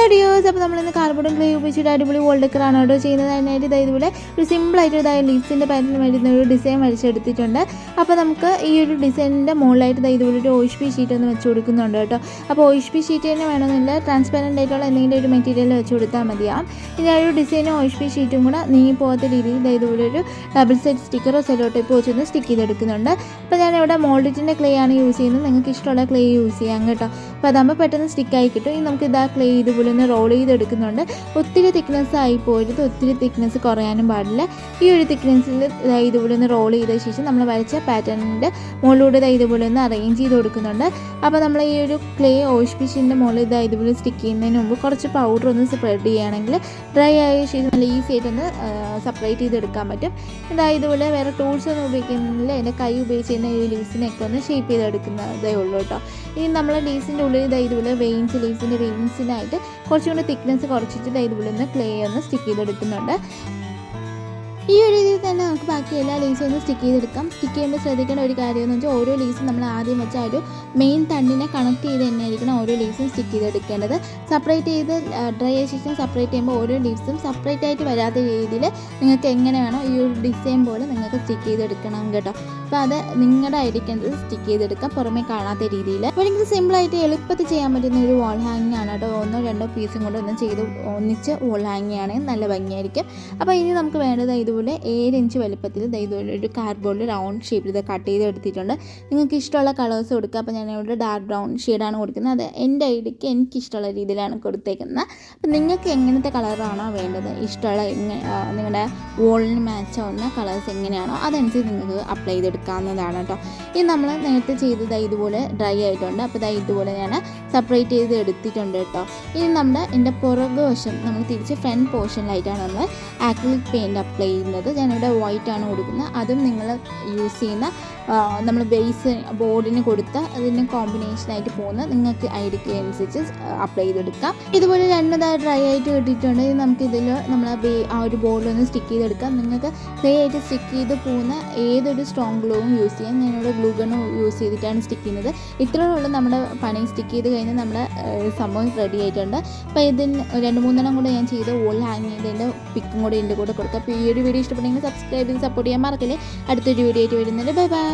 Hello ഡിയോസ് അപ്പോൾ നമ്മളിന്ന് കാർബോർഡും clay ഉപയോഗിച്ചിട്ട് അടിപൊളി വോൾ ഡെക്കറാണ് കേട്ടോ ചെയ്യുന്നത്. അതിനായിട്ട് ഇതാ ഇതുപോലെ ഒരു സിമ്പിളായിട്ട് ഇതായ ലീഫ്സിന്റെ പാറ്റേൺ വരുന്ന ഒരു ഡിസൈൻ വരച്ചെടുത്തിട്ടുണ്ട്. അപ്പോൾ നമുക്ക് ഈ ഒരു ഡിസൈനിന്റെ മുകളിലായിട്ട് ഇതാ ഇതുപോലെ ഒരു ഓയിഷ് ഷീറ്റ് ഒന്ന് വെച്ച് കൊടുക്കുന്നുണ്ട് കേട്ടോ. അപ്പോൾ ഓയിഷ് ഷീറ്റ് തന്നെ വേണമെന്നില്ല. ട്രാൻസ്പെറന്റ് ആയിട്ടുള്ള എന്തെങ്കിലും ഒരു മെറ്റീരിയൽ വെച്ച് കൊടുത്താൽ മതിയാവും. ഇനി ആ ഒരു ഡിസൈനും ഓയിഷ് ഷീറ്റും കൂടെ നീങ്ങി പോകാത്ത രീതിയിൽ ഇതാ ഇതുപോലെ ഒരു ഡബിൾ സൈഡ് സ്റ്റിക്കറോ സെലോ ടൈപ്പ് വെച്ചൊന്ന് സ്റ്റിക്ക് ചെയ്തെടുക്കുന്നുണ്ട്. അപ്പോൾ ഞാനിവിടെ മോൾഡിറ്റിന്റെ ക്ലേ ആണ് യൂസ് ചെയ്യുന്നത്. നിങ്ങൾക്ക് ഇഷ്ടമുള്ള ക്ലേ യൂസ് ചെയ്യാം കേട്ടോ. അപ്പോൾ അതാകുമ്പോൾ പെട്ടെന്ന് സ്റ്റിക്കായി കിട്ടും. ഇനി നമുക്ക് ഇതാ ക്ലേ ഇതുപോലെ ഒന്ന് റോൾ ചെയ്തെടുക്കുന്നുണ്ട്. ഒത്തിരി തിക്നെസ് ആയി പോരുത്. ഒത്തിരി തിക്നെസ് കുറയാനും പാടില്ല. ഈ ഒരു തിക്നെസ്സിൽ ഇതുപോലെ ഒന്ന് റോൾ ചെയ്ത ശേഷം നമ്മൾ വരച്ച പാറ്റേണിന്റെ മുകളിലൂടെ ഇതാ ഇതുപോലെ ഒന്ന് അറേഞ്ച് ചെയ്ത് കൊടുക്കുന്നുണ്ട്. അപ്പോൾ നമ്മൾ ഈ ഒരു ക്ലേ ഓഷ് ഫിഷിന്റെ മുകളിൽ ഇതാ ഇതുപോലെ സ്റ്റിക്ക് ചെയ്യുന്നതിന് മുമ്പ് കുറച്ച് പൗഡർ ഒന്ന് സ്പ്രെഡ് ചെയ്യുകയാണെങ്കിൽ ഡ്രൈ ആയ ശേഷം നല്ല ഈസി ആയിട്ടൊന്ന് സെപ്പറേറ്റ് ചെയ്തെടുക്കാൻ പറ്റും. ഇതാ ഇതുപോലെ വേറെ ടൂൾസ് ഒന്നും ഉപയോഗിക്കുന്നില്ല. എന്റെ കൈ ഉപയോഗിച്ച് തന്നെ ഈ ലീവ്സിനെയൊക്കെ ഒന്ന് ഷേപ്പ് ചെയ്തെടുക്കുന്നതേ ഉള്ളൂ കേട്ടോ. ഇനി നമ്മൾ ലീവ്സിന്റെ ഉള്ളിൽ ഇതാ ഇതുപോലെ വെയിൻസ് ലീവ്സിന്റെ വെയിൻസിനായിട്ട് കുറച്ചും കൂടി തിക്നെസ് കുറച്ചിട്ട് ഇതിൽ ഇതുപോലെ ഒന്ന് ക്ലേ ഒന്ന് സ്റ്റിക്ക് ചെയ്തെടുക്കുന്നുണ്ട്. ഈ ഒരു തന്നെ നമുക്ക് ബാക്കി എല്ലാ ലീസും ഒന്ന് സ്റ്റിക്ക് ചെയ്തെടുക്കാം. സ്റ്റിക്ക് ചെയ്യുമ്പോൾ ശ്രദ്ധിക്കേണ്ട ഒരു കാര്യം എന്ന് വെച്ചാൽ ഓരോ ലീസും നമ്മൾ ആദ്യം വെച്ച ഒരു മെയിൻ തണ്ണിനെ കണക്ട് ചെയ്ത് തന്നെ ആയിരിക്കണം ഓരോ ലീസും സ്റ്റിക്ക് ചെയ്തെടുക്കേണ്ടത്. സെപ്പറേറ്റ് ചെയ്ത് ഡ്രൈ ആയ ശേഷം സെപ്പറേറ്റ് ചെയ്യുമ്പോൾ ഓരോ ലീവ്സും സെപ്പറേറ്റ് ആയിട്ട് വരാത്ത രീതിയിൽ നിങ്ങൾക്ക് എങ്ങനെ വേണോ ഈ ഒരു ഡിസൈൻ പോലെ നിങ്ങൾക്ക് സ്റ്റിക്ക് ചെയ്തെടുക്കണം കേട്ടോ. അപ്പോൾ അത് നിങ്ങളുടെ ആയിരിക്കേണ്ടത് സ്റ്റിക്ക് ചെയ്തെടുക്കാം. പുറമേ കാണാത്ത രീതിയിൽ. അപ്പോൾ എനിക്ക് സിമ്പിളായിട്ട് എളുപ്പത്തിൽ ചെയ്യാൻ പറ്റുന്ന ഒരു വാൾ ഹാങ്ങിങ് ആണ് കേട്ടോ. ഒന്നോ രണ്ടോ പീസും കൊണ്ട് ഒന്ന് ചെയ്ത് ഒന്നിച്ച് വാൾ ഹാങ്ങിങ് ആണെങ്കിൽ നല്ല ഭംഗിയായിരിക്കും. അപ്പോൾ ഇനി നമുക്ക് വേണ്ടത് ഇതുപോലെ ഏഴ് ഇഞ്ച് വലുപ്പത്തിൽ ഒരു കാർഡ്ബോർഡിൽ റൗണ്ട് ഷേപ്പിൽ ഇത് കട്ട് ചെയ്ത് എടുത്തിട്ടുണ്ട്. നിങ്ങൾക്ക് ഇഷ്ടമുള്ള കളേഴ്സ് കൊടുക്കുക. അപ്പോൾ ഞാൻ ഇവിടെ ഡാർക്ക് ബ്രൗൺ ഷെയ്ഡാണ് കൊടുക്കുന്നത്. അത് എന്റെ ഐഡിക്ക് എനിക്ക് ഇഷ്ടമുള്ള രീതിയിലാണ് കൊടുത്തേക്കുന്നത്. അപ്പോൾ നിങ്ങൾക്ക് എങ്ങനത്തെ കളറാണോ വേണ്ടത് ഇഷ്ടമുള്ള നിങ്ങളുടെ വോളിന് മാച്ച് ആവുന്ന കളേഴ്സ് എങ്ങനെയാണോ അതനുസരിച്ച് നിങ്ങൾക്ക് അപ്ലൈ ചെയ്തെടുക്കാവുന്നതാണ് കേട്ടോ ഇനി നമ്മൾ നേരത്തെ ചെയ്തത് ഇതുപോലെ ഡ്രൈ ആയിട്ടുണ്ട്. അപ്പോൾ ഇതാ ഇതുപോലെ ഞാൻ സെപ്പറേറ്റ് ചെയ്ത് എടുത്തിട്ടുണ്ട് കേട്ടോ. ഇനി നമ്മുടെ എന്റെ പുറക് വശം നമ്മൾ തിരിച്ച് ഫ്രണ്ട് പോർഷനിലായിട്ടാണ് നമ്മൾ ആക്രിലിക് പെയിന്റ് അപ്ലൈ ചെയ്യുന്നത്. ഞാനിവിടെ വൈറ്റ് ആണ് കൊടുക്കുന്നത്. അതും നിങ്ങൾ യൂസ് ചെയ്യുന്ന നമ്മൾ ബേസ് ബോർഡിന് കൊടുത്ത അതിന് കോമ്പിനേഷനായിട്ട് പോകുന്ന നിങ്ങൾക്ക് ഐഡിക്ക് അനുസരിച്ച് അപ്ലൈ ചെയ്തെടുക്കാം. ഇതുപോലെ രണ്ടതായി ഡ്രൈ ആയിട്ട് കിട്ടിയിട്ടുണ്ട്. നമുക്കിതിൽ നമ്മൾ ആ ഒരു ബോർഡിലൊന്ന് സ്റ്റിക്ക് ചെയ്തെടുക്കാം. നിങ്ങൾക്ക് ക്ലേ ആയിട്ട് സ്റ്റിക്ക് ചെയ്ത് പോകുന്ന ഏതൊരു സ്ട്രോങ് ഗ്ലൂവും യൂസ് ചെയ്യാം. ഞാനിവിടെ ഗ്ലൂ ഗൺ യൂസ് ചെയ്തിട്ടാണ് സ്റ്റിക്ക് ചെയ്യുന്നത്. ഇത്രയുള്ള നമ്മുടെ പണി. സ്റ്റിക്ക് ചെയ്ത് കഴിഞ്ഞാൽ നമ്മുടെ സംഭവം റെഡി ആയിട്ടുണ്ട്. അപ്പോൾ ഇതിന് രണ്ട് മൂന്നെണ്ണം കൂടെ ഞാൻ ചെയ്ത് ഓൾ ഹാങ് ചെയ്തതിന്റെ പിക്കും കൂടെ എന്റെ കൂടെ കൊടുക്കുക അപ്പോൾ ഈ ഒരു വീഡിയോ ഇഷ്ടപ്പെട്ടെങ്കിൽ സബ്സ്ക്രൈബ് ചെയ്ത് സപ്പോർട്ട് ചെയ്യാൻ മറക്കില്ലേ. അടുത്തൊരു വീഡിയോ ആയിട്ട് വരുന്നുണ്ട്. Bye bye